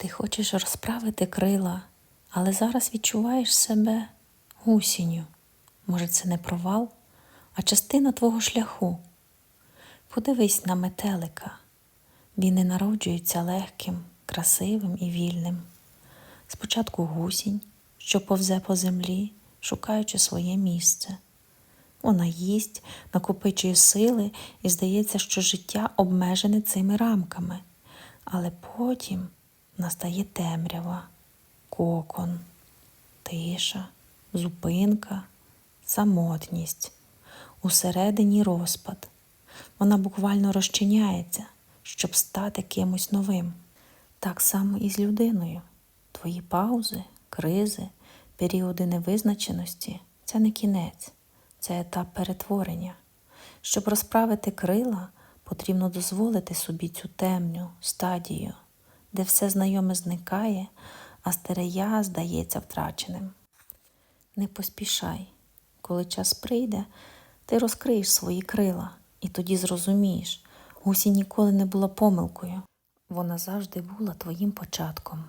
Ти хочеш розправити крила, але зараз відчуваєш себе гусінню. Може, це не провал, а частина твого шляху. Подивись на метелика. Він не народжується легким, красивим і вільним. Спочатку гусінь, що повзе по землі, шукаючи своє місце. Вона їсть, накопичує сили і здається, що життя обмежене цими рамками. Але потім настає темрява, кокон, тиша, зупинка, самотність, усередині розпад. Вона буквально розчиняється, щоб стати кимось новим. Так само і з людиною. Твої паузи, кризи, періоди невизначеності це не кінець, це етап перетворення. Щоб розправити крила, потрібно дозволити собі цю темну стадію, де все знайоме зникає, а старе я здається втраченим. Не поспішай. Коли час прийде, ти розкриєш свої крила, і тоді зрозумієш, гусі ніколи не була помилкою. Вона завжди була твоїм початком.